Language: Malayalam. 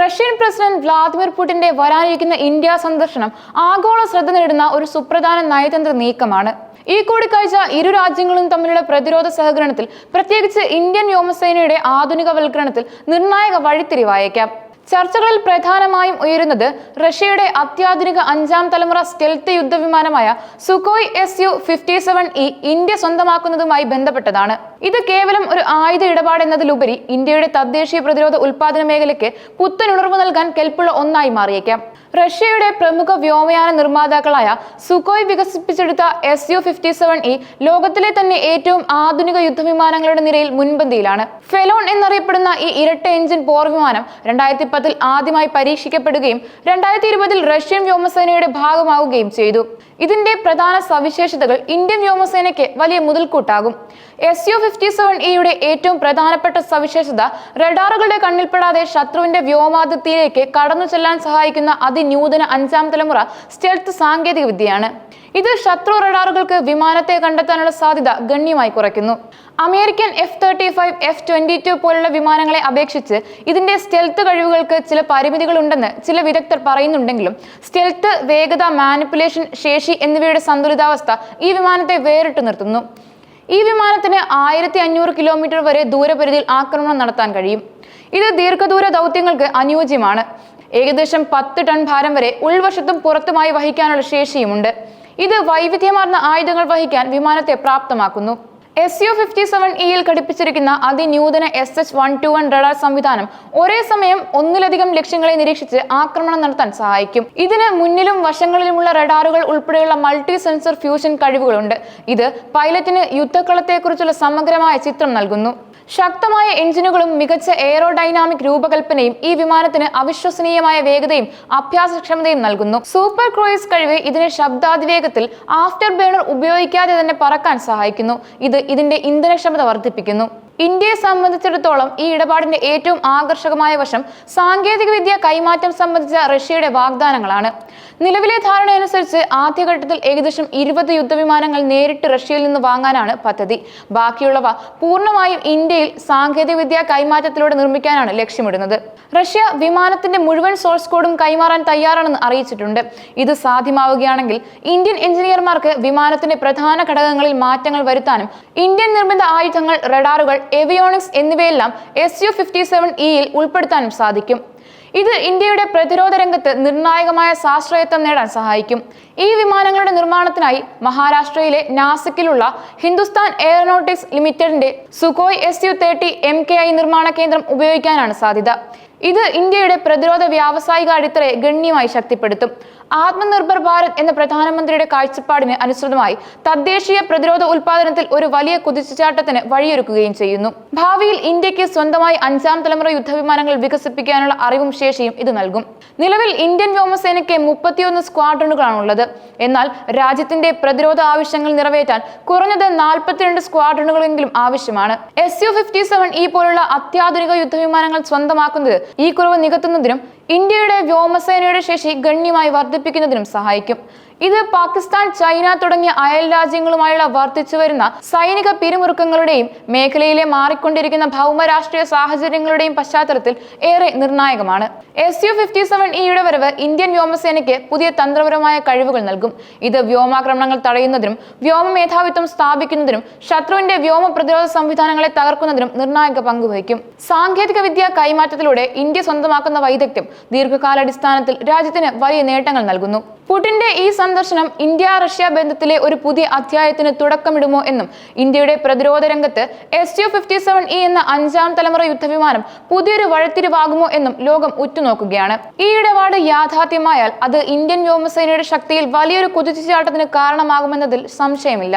റഷ്യൻ പ്രസിഡന്റ് വ്ളാദിമിർ പുടിന്റെ വരാനിരിക്കുന്ന ഇന്ത്യ സന്ദർശനം ആഗോള ശ്രദ്ധ നേടുന്ന ഒരു സുപ്രധാന നയതന്ത്ര നീക്കമാണ്. ഈ കൂടിക്കാഴ്ച ഇരു രാജ്യങ്ങളും തമ്മിലുള്ള പ്രതിരോധ സഹകരണത്തിൽ പ്രത്യേകിച്ച് ഇന്ത്യൻ വ്യോമസേനയുടെ ആധുനികവൽക്കരണത്തിൽ നിർണായക വഴിത്തിരിവായേക്കാം. ചർച്ചകളിൽ പ്രധാനമായും ഉയരുന്നത് റഷ്യയുടെ അത്യാധുനിക അഞ്ചാം തലമുറ stealth യുദ്ധവിമാനമായ Sukhoi S U fifty seven E India സ്വന്തമാക്കുന്നതുമായി ബന്ധപ്പെട്ടതാണ്. ഇത് കേവലം ഒരു ആയുധ ഇടപാടെന്നതിലുപരി ഇന്ത്യയുടെ തദ്ദേശീയ പ്രതിരോധ ഉൽപാദന മേഖലയ്ക്ക് പുത്തനുണർവ് നൽകാൻ കെൽപ്പുള്ള ഒന്നായി മാറിയേക്കാം. റഷ്യയുടെ പ്രമുഖ വ്യോമയാന നിർമ്മാതാക്കളായ സുക്കോയ് വികസിപ്പിച്ചെടുത്ത S U fifty seven E ലോകത്തിലെ തന്നെ ഏറ്റവും ആധുനിക യുദ്ധവിമാനങ്ങളുടെ നിരയിൽ മുൻപന്തിയിലാണ്. ഫെലോൺ എന്നറിയപ്പെടുന്ന ഈ ഇരട്ട എഞ്ചിൻ പോർ വിമാനം രണ്ടായിരത്തി പത്തിൽ ആദ്യമായി പരീക്ഷിക്കപ്പെടുകയും രണ്ടായിരത്തി ഇരുപതിൽ റഷ്യൻ വ്യോമസേനയുടെ ഭാഗമാവുകയും ചെയ്തു. ഇതിന്റെ പ്രധാന സവിശേഷതകൾ ഇന്ത്യൻ വ്യോമസേനയ്ക്ക് വലിയ മുതൽക്കൂട്ടാകും. എസ് യു ഫിഫ്റ്റി സെവൻ ഇയുടെ ഏറ്റവും പ്രധാനപ്പെട്ട സവിശേഷത റഡാറുകളുടെ കണ്ണിൽപ്പെടാതെ ശത്രുവിന്റെ വ്യോമാതിർത്തിയിലേക്ക് കടന്നു ചെല്ലാൻ സഹായിക്കുന്ന അതിന്യൂതന അഞ്ചാം തലമുറ സ്റ്റെൽത്ത് സാങ്കേതിക വിദ്യയാണ് ഇത് ശത്രു റഡാറുകൾക്ക് വിമാനത്തെ കണ്ടെത്താനുള്ള സാധ്യത ഗണ്യമായി കുറയ്ക്കുന്നു. American F thirty five F twenty two പോലുള്ള വിമാനങ്ങളെ അപേക്ഷിച്ച് ഇതിന്റെ സ്റ്റെൽത്ത് കഴിവുകൾക്ക് ചില പരിമിതികളുണ്ടെന്ന് ചില വിദഗ്ധർ പറയുന്നുണ്ടെങ്കിലും സ്റ്റെൽത്ത് വേഗത മാനിപ്പുലേഷൻ ശേഷി എന്നിവയുടെ സന്തുലിതാവസ്ഥ ഈ വിമാനത്തെ വേറിട്ട് നിർത്തുന്നു. ഈ വിമാനത്തിന് ആയിരത്തി അഞ്ഞൂറ് കിലോമീറ്റർ വരെ ദൂരപരിധിയിൽ ആക്രമണം നടത്താൻ കഴിയും. ഇത് ദീർഘദൂര ദൗത്യങ്ങൾക്ക് അനുയോജ്യമാണ്. ഏകദേശം പത്ത് ടൺ ഭാരം വരെ ഉൾവശത്തും പുറത്തുമായി വഹിക്കാനുള്ള ശേഷിയുമുണ്ട്. ഇത് വൈവിധ്യമാർന്ന ആയുധങ്ങൾ വഹിക്കാൻ വിമാനത്തെ പ്രാപ്തമാക്കുന്നു. എസ് യു ഫിഫ്റ്റി സെവൻ ഇയിൽ ഘടിപ്പിച്ചിരിക്കുന്ന അതിന്യൂതന S H one two one radar സംവിധാനം ഒരേ സമയം ഒന്നിലധികം ലക്ഷ്യങ്ങളെ നിരീക്ഷിച്ച് ആക്രമണം നടത്താൻ സഹായിക്കും. ഇതിന് മുന്നിലും വശങ്ങളിലുമുള്ള റഡാറുകൾ ഉൾപ്പെടെയുള്ള മൾട്ടി സെൻസർ ഫ്യൂഷൻ കഴിവുകളുണ്ട്. ഇത് പൈലറ്റിന് യുദ്ധക്കളത്തെക്കുറിച്ചുള്ള സമഗ്രമായ ചിത്രം നൽകുന്നു. ശക്തമായ എഞ്ചിനുകളും മികച്ച എയറോഡൈനാമിക് രൂപകൽപ്പനയും ഈ വിമാനത്തിന് അവിശ്വസനീയമായ വേഗതയും അഭ്യാസക്ഷമതയും നൽകുന്നു. സൂപ്പർ ക്രൂയിസ് കഴിവ് ഇതിനെ ശബ്ദാതിവേഗത്തിൽ ആഫ്റ്റർ ബേണർ ഉപയോഗിക്കാതെ തന്നെ പറക്കാൻ സഹായിക്കുന്നു. ഇത് ഇതിന്റെ ഇന്ധനക്ഷമത വർദ്ധിപ്പിക്കുന്നു. ഇന്ത്യയെ സംബന്ധിച്ചിടത്തോളം ഈ ഇടപാടിന്റെ ഏറ്റവും ആകർഷകമായ വശം സാങ്കേതികവിദ്യ കൈമാറ്റം സംബന്ധിച്ച റഷ്യയുടെ വാഗ്ദാനങ്ങളാണ്. നിലവിലെ ധാരണയനുസരിച്ച് ആദ്യഘട്ടത്തിൽ ഏകദേശം ഇരുപത് യുദ്ധവിമാനങ്ങൾ നേരിട്ട് റഷ്യയിൽ നിന്ന് വാങ്ങാനാണ് പദ്ധതി. ബാക്കിയുള്ളവ പൂർണമായും ഇന്ത്യയിൽ സാങ്കേതികവിദ്യ കൈമാറ്റത്തിലൂടെ നിർമ്മിക്കാനാണ് ലക്ഷ്യമിടുന്നത്. റഷ്യ വിമാനത്തിന്റെ മുഴുവൻ സോഴ്സ് കോഡും കൈമാറാൻ തയ്യാറാണെന്ന് അറിയിച്ചിട്ടുണ്ട്. ഇത് സാധ്യമാവുകയാണെങ്കിൽ ഇന്ത്യൻ എഞ്ചിനീയർമാർക്ക് വിമാനത്തിന്റെ പ്രധാന ഘടകങ്ങളിൽ മാറ്റങ്ങൾ വരുത്താനും ഇന്ത്യൻ നിർമ്മിത ആയുധങ്ങൾ റഡാറുകൾ എവിയോണിക്സ് എന്നിവയെല്ലാം എസ് യു ഫിഫ്റ്റി സെവൻ ഇയിൽ ഉൾപ്പെടുത്താനും സാധിക്കും. ഇത് ഇന്ത്യയുടെ പ്രതിരോധ രംഗത്ത് നിർണായകമായ സാശ്രയത്വം നേടാൻ സഹായിക്കും. ഈ വിമാനങ്ങളുടെ നിർമ്മാണത്തിനായി മഹാരാഷ്ട്രയിലെ നാസിക്കിലുള്ള ഹിന്ദുസ്ഥാൻ എയറോനോട്ടിക്സ് ലിമിറ്റഡിന്റെ Sukhoi S U thirty M K I നിർമ്മാണ കേന്ദ്രം ഉപയോഗിക്കാനാണ് സാധ്യത. ഇത് ഇന്ത്യയുടെ പ്രതിരോധ വ്യാവസായിക അടിത്തറയെ ഗണ്യമായി ശക്തിപ്പെടുത്തും. ആത്മനിർഭർ ഭാരത് എന്ന പ്രധാനമന്ത്രിയുടെ കാഴ്ചപ്പാടിന് അനുസൃതമായി തദ്ദേശീയ പ്രതിരോധ ഉൽപാദനത്തിൽ ഒരു വലിയ കുതിച്ചുചാട്ടത്തിന് വഴിയൊരുക്കുകയും ചെയ്യുന്നു. ഭാവിയിൽ ഇന്ത്യയ്ക്ക് സ്വന്തമായി അഞ്ചാം തലമുറ യുദ്ധവിമാനങ്ങൾ വികസിപ്പിക്കാനുള്ള അറിവും ശേഷിയും ഇത് നൽകും. നിലവിൽ ഇന്ത്യൻ വ്യോമസേനയ്ക്ക് മുപ്പത്തിയൊന്ന് സ്ക്വാഡ്രണുകളാണുള്ളത് എന്നാൽ രാജ്യത്തിന്റെ പ്രതിരോധ ആവശ്യങ്ങൾ നിറവേറ്റാൻ കുറഞ്ഞത് നാൽപ്പത്തിരണ്ട് സ്ക്വാഡ്രണുകളെങ്കിലും ആവശ്യമാണ്. എസ് യു ഫിഫ്റ്റി സെവൻ ഈ പോലുള്ള അത്യാധുനിക യുദ്ധവിമാനങ്ങൾ സ്വന്തമാക്കുന്നത് ഈ കുറവ് നികത്തുന്നതിനും ഇന്ത്യയുടെ വ്യോമസേനയുടെ ശേഷി ഗണ്യമായി വർദ്ധിപ്പിക്കുന്നതിനും സഹായിക്കും. ഇത് പാകിസ്ഥാൻ ചൈന തുടങ്ങിയ അയൽ രാജ്യങ്ങളുമായുള്ള വർദ്ധിച്ചു വരുന്ന സൈനിക പിരിമുറുക്കങ്ങളുടെയും മേഖലയിലെ മാറിക്കൊണ്ടിരിക്കുന്ന ഭൗമരാഷ്ട്രീയ സാഹചര്യങ്ങളുടെയും പശ്ചാത്തലത്തിൽ ഏറെ നിർണായകമാണ്. എസ് യു ഫിഫ്റ്റി സെവൻ ഇയുടെ വരവ് ഇന്ത്യൻ വ്യോമസേനയ്ക്ക് പുതിയ തന്ത്രപരമായ കഴിവുകൾ നൽകും. ഇത് വ്യോമാക്രമണങ്ങൾ തടയുന്നതിനും വ്യോമ മേധാവിത്വം സ്ഥാപിക്കുന്നതിനും ശത്രുവിന്റെ വ്യോമ പ്രതിരോധ സംവിധാനങ്ങളെ തകർക്കുന്നതിനും നിർണായക പങ്കുവഹിക്കും. സാങ്കേതിക വിദ്യ കൈമാറ്റത്തിലൂടെ ഇന്ത്യ സ്വന്തമാക്കുന്ന വൈദഗ്ധ്യം ദീർഘകാലാടിസ്ഥാനത്തിൽ രാജ്യത്തിന് വലിയ നേട്ടങ്ങൾ നൽകുന്നു. പുടിന്റെ ഈ സന്ദർശനം ഇന്ത്യ റഷ്യ ബന്ധത്തിലെ ഒരു പുതിയ അധ്യായത്തിന് തുടക്കമിടുമോ എന്നും ഇന്ത്യയുടെ പ്രതിരോധ രംഗത്ത് S U fifty seven E എന്ന അഞ്ചാം തലമുറ യുദ്ധവിമാനം പുതിയൊരു വഴിത്തിരിവാകുമോ എന്നും ലോകം ഉറ്റുനോക്കുകയാണ്. ഈ ഇടപാട് യാഥാർത്ഥ്യമായാൽ അത് ഇന്ത്യൻ വ്യോമസേനയുടെ ശക്തിയിൽ വലിയൊരു കുതിച്ചുചാട്ടത്തിന് കാരണമാകുമെന്നതിൽ സംശയമില്ല.